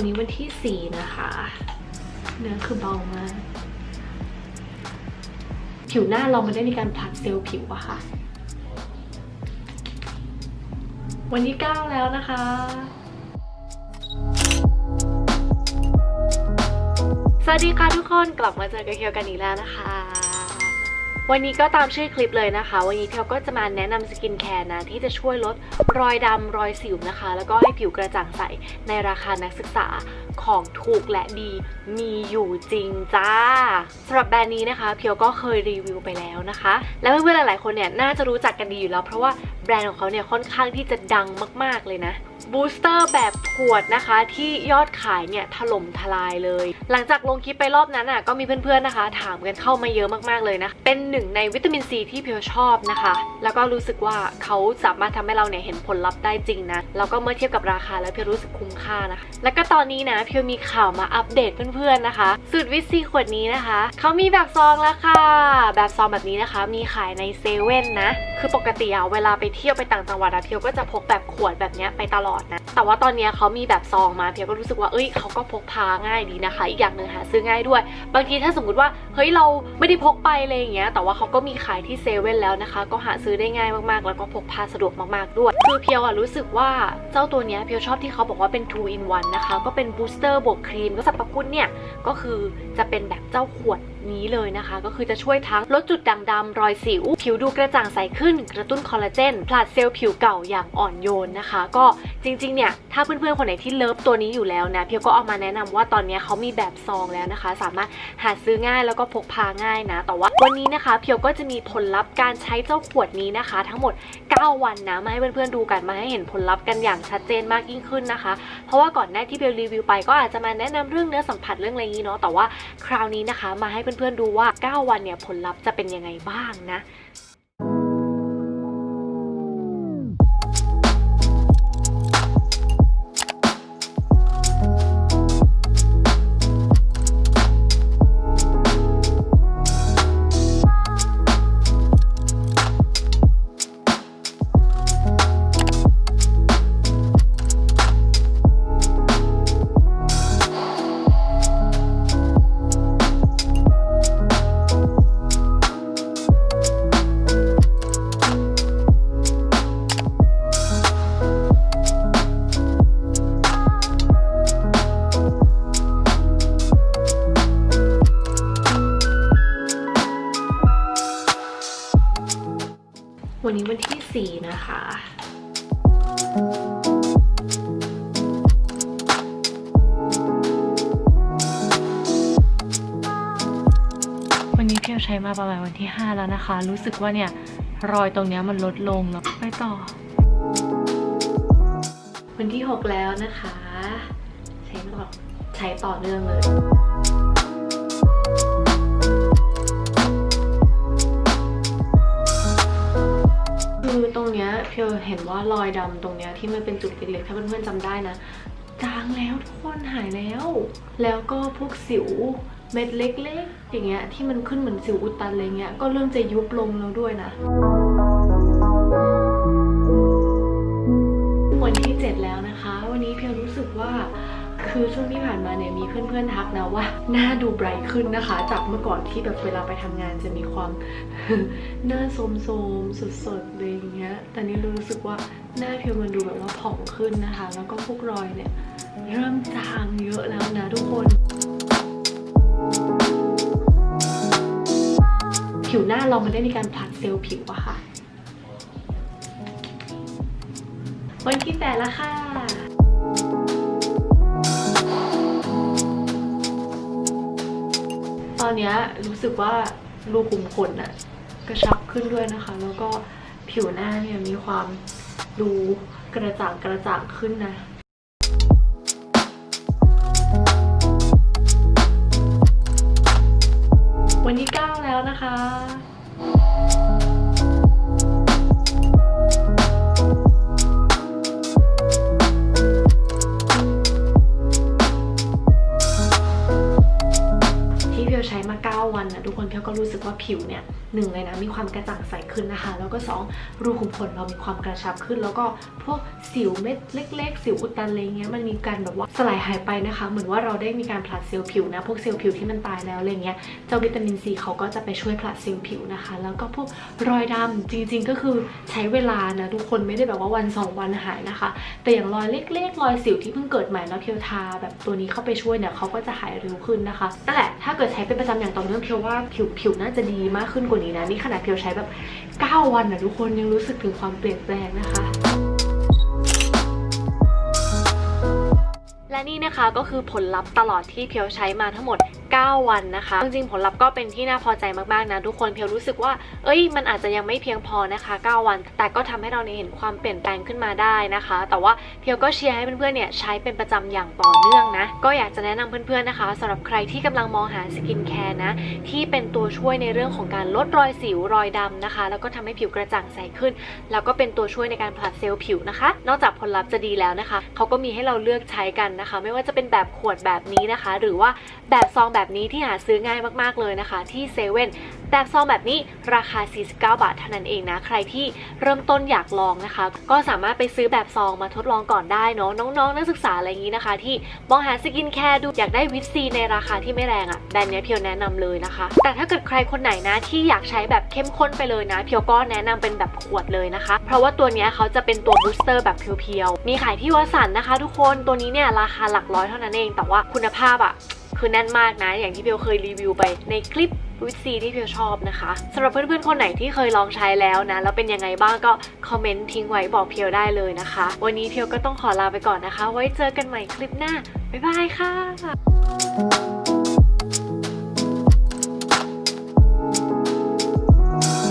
วันนี้วันที่ 4 นะคะ เนื้อคือเบามาก ผิวหน้าเรามันได้มีการผลัดเซลล์ผิวอะค่ะ วันที่ 9 แล้วนะคะสวัสดีค่ะทุกคนกลับมาเจอกับเคียวกันอีกแล้วนะคะ วันนี้ก็ตามชื่อคลิปเลยนะคะ วันนี้เพียวก็จะมาแนะนำสกินแคร์นะที่จะช่วยลดรอยดำรอยสิวนะคะ แล้วก็ให้ผิวกระจ่างใสในราคานักศึกษาของถูกและดีมีอยู่จริงจ้าสำหรับแบรนด์นี้นะคะเพียวก็เคยรีวิวไปแล้วนะคะ และเพื่อนๆหลายๆคนเนี่ยน่าจะรู้จักกันดีอยู่แล้ว เพราะว่าแบรนด์ของเขาเนี่ยค่อนข้างที่จะดังมาก ๆเลยนะ บูสเตอร์แบบขวดนะคะ ที่ยอดขายเนี่ยถล่มทลายเลย หลังจากลงคลิปไปรอบนั้นอะก็มีเพื่อนๆนะคะ ถามกันเข้ามาเยอะมากๆเลยนะ เป็นหนึ่งในวิตามินซีที่เพียวชอบนะคะ แล้วก็รู้สึกว่าเขาสามารถทำให้เราเนี่ยเห็นผลลัพธ์ได้จริงนะแล้วก็เมื่อเทียบกับราคาแล้วเพียวรู้สึกคุ้มค่านะคะแล้วก็ตอนนี้นะเพียวมีข่าวมาอัปเดตเพื่อนๆนะคะสูตรวิตซีขวดนี้นะคะเขามีแบบซองแล้วค่ะ แบบซองแบบนี้นะคะ มีขายในเซเว่นนะคือปกติอะเวลาไปเที่ยวไปต่างจังหวัดอะเพียวก็จะพกแบบขวดแบบเนี้ยไปตลอดนะ แต่ว่าตอนนี้เขามีแบบซองมาเพียวก็รู้สึกว่าเอ้ยเขาก็พกพาง่ายดีนะคะ อีกอย่างหนึ่งหาซื้อง่ายด้วย บางทีถ้าสมมติว่าเฮ้ยเราไม่ได้พกไปเลยอย่างเงี้ย แต่ว่าเขาก็มีขายที่เซเว่นแล้วนะคะ ก็หาซื้อได้ง่ายมากๆ แล้วก็พกพาสะดวกมากๆด้วย คือเพียวอะรู้สึกว่าเจ้าตัวเนี้ยเพียวชอบที่เขาบอกว่าเป็น2 in 1นะคะ ก็เป็นบูสเตอร์บวกครีมก็สรรพคุณเนี่ยก็คือจะเป็นแบบเจ้าขวดนี้เลยนะคะ ก็คือจะช่วยทั้งลดจุดด่างดำรอยสิว ผิวดูกระจ่างใสขึ้น กระตุ้นคอลลาเจนผลัดเซลล์ผิวเก่าอย่างอ่อนโยนนะคะ ก็จจริงๆ เนี่ย ถ้าเพื่อนๆ คนไหนที่เลิฟตัวนี้อยู่แล้วนะ เพียวก็เอามาแนะนำว่าตอนนี้เขามีแบบซองแล้วนะคะ สามารถหาซื้อง่ายแล้วก็พกพาง่ายนะ แต่ว่าวันนี้นะคะ เพียวก็จะมีผลลัพธ์การใช้เจ้าขวดนี้นะคะ ทั้งหมด 9 วันนะ มาให้เพื่อนๆ ดูกัน มาให้เห็นผลลัพธ์กันอย่างชัดเจนมากยิ่งขึ้นนะคะ เพราะว่าก่อนหน้าที่เบลรีวิวไปก็อาจจะมาแนะนำเรื่องเนื้อสัมผัสเรื่องอะไรนี้เนาะ แต่ว่าคราวนี้นะคะ มาให้เพื่อนๆ ดูว่า 9 วันเนี่ยผลลัพธ์จะเป็นยังไงบ้างนะ นนี้วันที่ 4 นะคะวันนี้เพียวใช้มาประมาณวันที่ 5 แล้วนะคะ รู้สึกว่าเนี่ย รอยตรงเนี้ยมันลดลงแล้วไปต่อ วันที่ 6 แล้วนะคะ ใช้ต่อใช้ต่อเนื่องเลย ตรงเนี้ยเพียวเห็นว่ารอยดำตรงเนี้ยที่มันเป็นจุดเล็กๆถ้าเพื่อนๆจำได้นะจางแล้วทุกคนหายแล้ว แล้วก็พวกสิวเม็ดเล็กๆ อย่างเงี้ยที่มันขึ้นเหมือนสิวอุดตันอะไรเงี้ยก็เริ่มจะยุบลงแล้วด้วยนะวันที่ 7 แล้วนะคะ วันนี้เพียวรู้สึกว่า คือช่วงที่ผ่านมาเนี่ยมีเพื่อนๆทักนะว่าหน้าดูไบรท์ขึ้นนะคะ จากเมื่อก่อนที่แบบเวลาไปทำงานจะมีความหน้าโสมๆสดๆเลยอย่างเงี้ยแต่นี้รู้สึกว่าหน้าเพียวมันดูแบบว่าผ่องขึ้นนะคะ แล้วก็พวกรอยเนี่ยเริ่มจางเยอะแล้วนะทุกคนผิวหน้าเรามันได้มีการผลัดเซลล์ผิวอะค่ะวันที่แปดล้วค่ะ อนนี้รู้สึกว่ารูขุมขนอะกระชับขึ้นด้วยนะคะ แล้วก็ผิวหน้าเนี่ยมีความดูกระจ่างกระจ่างขึ้นนะวันที่9แล้วนะคะ ว่าผิวเนี่ยหนึ่งเลยนะมีความกระจ่างใสขึ้นนะคะ แล้วก็สองรูขุมขนเรามีความกระชับขึ้น แล้วก็พวกสิวเม็ดเล็ก ๆ สิวอุดตันอะไรเงี้ยมันมีการแบบว่าสลายหายไปนะคะ เหมือนว่าเราได้มีการผลัดเซลล์ผิวนะ พวกเซลล์ผิวที่มันตายแล้วอะไรเงี้ยเจ้าวิตามินซีเขาก็จะไปช่วยผลัดเซลล์ผิวนะคะ แล้วก็พวกรอยดำจริง ๆ ก็คือใช้เวลานะทุกคนไม่ได้แบบว่าวันสองวันหายนะคะ แต่อย่างรอยเล็กๆรอยสิวที่เพิ่งเกิดใหม่แล้วเพียวทาแบบตัวนี้เข้าไปช่วยเนี่ยเขาก็จะหายเร็วขึ้นนะคะนั่นแหละถ้าเกิดใช้เป็นประจำอย่างต่อเนื่องเพียวว่าผิวผิวน่าจะดีมากขึ้นกว่านี้นะ นี่ขนาดเพียวใช้แบบ 9 วันนะทุกคนยังรู้สึกถึงความเปลี่ยนแปลงนะคะและนี่นะคะก็คือผลลัพธ์ตลอดที่เพียวใช้มาทั้งหมด 9 วันนะคะ จริงๆผลลัพธ์ก็เป็นที่น่าพอใจมากๆนะทุกคนเพียวรู้สึกว่า เอ้ย มันอาจจะยังไม่เพียงพอนะคะ 9 วัน แต่ก็ทำให้เราเนี่ยเห็นความเปลี่ยนแปลงขึ้นมาได้นะคะ แต่ว่าเพียวก็เชียร์ให้เพื่อนๆเนี่ยใช้เป็นประจำอย่างต่อเนื่องนะ ก็อยากจะแนะนำเพื่อนๆนะคะสำหรับใครที่กำลังมองหาสกินแคร์นะ ที่เป็นตัวช่วยในเรื่องของการลดรอยสิวรอยดำนะคะ แล้วก็ทำให้ผิวกระจ่างใสขึ้น แล้วก็เป็นตัวช่วยในการผลัดเซลล์ผิวนะคะ นอกจากผลลัพธ์จะดีแล้วนะคะเขาก็มีให้เราเลือกใช้กันนะคะ ไม่ว่าจะเป็นแบบขวดแบบนี้นะคะ หรือว่าแบบซองแบบแบบนี้ที่หาซื้อง่ายมากๆเลยนะคะ ที่เซเว่นแบบซองแบบนี้ราคา 49 บาทเท่านั้นเองนะ ใครที่เริ่มต้นอยากลองนะคะ ก็สามารถไปซื้อแบบซองมาทดลองก่อนได้เนาะน้องๆ นักศึกษาอะไรอย่างนี้นะคะ ที่มองหาสกินแคร์ดูอยากได้วิตซีในราคาที่ไม่แรงอะ่ะแบรนด์นี้เพียวแนะนำเลยนะคะ แต่ถ้าเกิดใครคนไหนนะที่อยากใช้แบบเข้มข้นไปเลยนะ เพียวก็แนะนำเป็นแบบขวดเลยนะคะ เพราะว่าตัวนี้เขาจะเป็นตัวบูสเตอร์แบบเพียวๆมีขายที่วัสันนะคะ ทุกคนตัวนี้เนี่ยราคาหลักร้อยเท่านั้นเอง แต่ว่าคุณภาพอะ่ะ คือแน่นมากนะ อย่างที่เพียวเคยรีวิวไปในคลิปวิตซีที่เพียวชอบนะคะสำหรับเพื่อนๆคนไหนที่เคยลองใช้แล้วนะ แล้วเป็นยังไงบ้างก็คอมเมนต์ทิ้งไว้บอกเพียวได้เลยนะคะ วันนี้เพียวก็ต้องขอลาไปก่อนนะคะ ไว้เจอกันใหม่คลิปหน้า บ๊ายบายค่ะ